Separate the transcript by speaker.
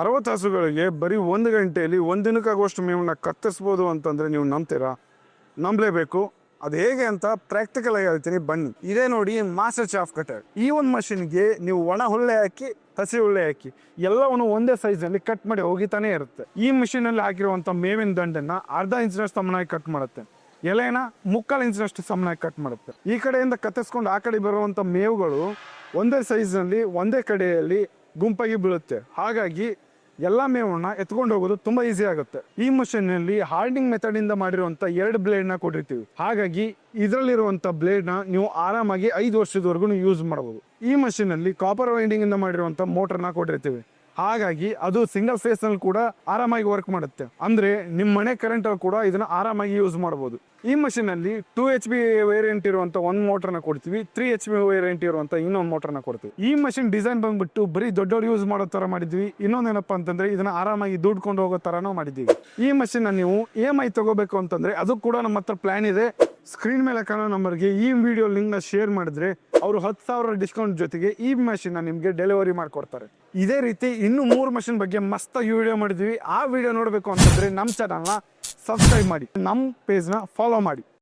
Speaker 1: ಅರವತ್ತು ಹಸುಗಳಿಗೆ ಬರೀ ಒಂದು ಗಂಟೆಯಲ್ಲಿ ಒಂದು ದಿನಕ್ಕಾಗುವಷ್ಟು ಮೇವನ್ನ ಕತ್ತರಿಸ್ಬೋದು ಅಂತಂದ್ರೆ ನೀವು ನಂಬ್ತೀರಾ? ನಂಬಲೇಬೇಕು. ಅದು ಹೇಗೆ ಅಂತ ಪ್ರಾಕ್ಟಿಕಲ್ ಆಗಿ ಹೇಳ್ತೀನಿ. ಬನ್ನಿ. ಇದೇ ನೋಡಿ ಮಾಸ್ಟರ್ ಚಾಫ್ ಕಟರ್ ಈ ಒಂದು ಮಷಿನ್ಗೆ ನೀವು ಒಣ ಹುಲ್ಲೆ ಹಾಕಿ, ಹಸಿ ಹುಲ್ಲೆ ಹಾಕಿ, ಎಲ್ಲವನ್ನು ಒಂದೇ ಸೈಜ್ನಲ್ಲಿ ಕಟ್ ಮಾಡಿ ಹೋಗಿತಾನೆ ಇರುತ್ತೆ. ಈ ಮಿಷಿನಲ್ಲಿ ಹಾಕಿರುವಂಥ ಮೇವಿನ ದಂಡನ್ನ ಅರ್ಧ ಇಂಚಿನಷ್ಟು ಸಮನಾಗಿ ಕಟ್ ಮಾಡುತ್ತೆ. ಎಲೆನ ಮುಕ್ಕಾಲು ಇಂಚಿನಷ್ಟು ಸಮನಾಗಿ ಕಟ್ ಮಾಡುತ್ತೆ. ಈ ಕಡೆಯಿಂದ ಕತ್ತರಿಸ್ಕೊಂಡು ಆ ಕಡೆ ಬರುವಂಥ ಮೇವುಗಳು ಒಂದೇ ಸೈಜ್ನಲ್ಲಿ ಒಂದೇ ಕಡೆಯಲ್ಲಿ ಗುಂಪಾಗಿ ಬೀಳುತ್ತೆ. ಹಾಗಾಗಿ ಎಲ್ಲ ಮೇವನ್ನ ಎತ್ಕೊಂಡು ಹೋಗೋದು ತುಂಬಾ ಈಸಿ ಆಗುತ್ತೆ. ಈ ಮಷೀನಲ್ಲಿ ಹಾರ್ಡಿಂಗ್ ಮೆಥಡ್ ಇಂದ ಮಾಡಿರುವಂತ ಎರಡು ಬ್ಲೇಡ್ನ ಕೊಟ್ಟಿರ್ತೀವಿ. ಹಾಗಾಗಿ ಇದರಲ್ಲಿರುವಂತ ಬ್ಲೇಡ್ನ ನೀವು ಆರಾಮಾಗಿ ಐದು ವರ್ಷದವರೆಗೂ ಯೂಸ್ ಮಾಡಬಹುದು ಈ ಮಷೀನ್ನಲ್ಲಿ ಕಾಪರ್ ವೈಂಡಿಂಗ್ ಇಂದ ಮಾಡಿರುವಂತ ಮೋಟರ್ನ ಕೊಟ್ಟಿರ್ತೀವಿ. ಹಾಗಾಗಿ ಅದು ಸಿಂಗಲ್ ಫೇಸ್ನಲ್ಲಿ ಕೂಡ ಆರಾಮಾಗಿ ವರ್ಕ್ ಮಾಡುತ್ತೆ. ಅಂದ್ರೆ ನಿಮ್ಮ ಮನೆ ಕರೆಂಟ್ ಅಲ್ಲಿ ಕೂಡ ಇದನ್ನ ಆರಾಮಾಗಿ ಯೂಸ್ ಮಾಡಬಹುದು ಈ ಮಷೀನ್ ಅಲ್ಲಿ ಟೂ ಎಚ್ ಬಿ ವೇರಿಯಂಟ್ ಇರುವಂತ ಒಂದ್ ಮೋಟರ್ನ ಕೊಡ್ತೀವಿ ತ್ರೀ ಎಚ್ ಬಿ ವೇರಿಯಂಟ್ ಇರುವಂತ ಇನ್ನೊಂದು ಮೋಟರ್ನ ಕೊಡ್ತೀವಿ. ಈ ಮಷಿನ್ ಡಿಸೈನ್ ಬಂದ್ಬಿಟ್ಟು ಬರೀ ದೊಡ್ಡವ್ರು ಯೂಸ್ ಮಾಡೋ ತರ ಮಾಡಿದ್ವಿ. ಇನ್ನೊಂದೇನಪ್ಪ ಅಂತಂದ್ರೆ ಇದನ್ನ ಆರಾಮಾಗಿ ದುಡ್ಕೊಂಡು ಹೋಗೋ ತರನೂ ಮಾಡಿದ್ವಿ ಈ ಮಷಿನ್ ನೀವು ಇ ಎಂ ಐ ತಗೋಬೇಕು ಅಂತಂದ್ರೆ ಅದು ಕೂಡ ನಮ್ಮ ಹತ್ರ ಪ್ಲಾನ್ ಇದೆ. ಸ್ಕ್ರೀನ್ ಮೇಲೆ ಕಾಣೋ ನಂಬರ್ಗೆ ಈ ವಿಡಿಯೋ ಲಿಂಕ್ನ ಶೇರ್ ಮಾಡಿದ್ರೆ ಅವರು ಹತ್ತು ಸಾವಿರ ಡಿಸ್ಕೌಂಟ್ ಜೊತೆಗೆ ಈ ಮೆಷಿನ್ನ ನಿಮಗೆ ಡೆಲಿವರಿ ಮಾಡಿಕೊಡ್ತಾರೆ. ಇದೇ ರೀತಿ ಇನ್ನು ಮೂರು ಮೆಷಿನ್ ಬಗ್ಗೆ ಮಸ್ತಾಗಿ ವಿಡಿಯೋ ಮಾಡಿದ್ವಿ. ಆ ವಿಡಿಯೋ ನೋಡಬೇಕು ಅಂತಂದರೆ ನಮ್ಮ ಚಾನಲ್ನ ಸಬ್ಸ್ಕ್ರೈಬ್ ಮಾಡಿ. ನಮ್ಮ ಪೇಜ್ನ ಫಾಲೋ ಮಾಡಿ.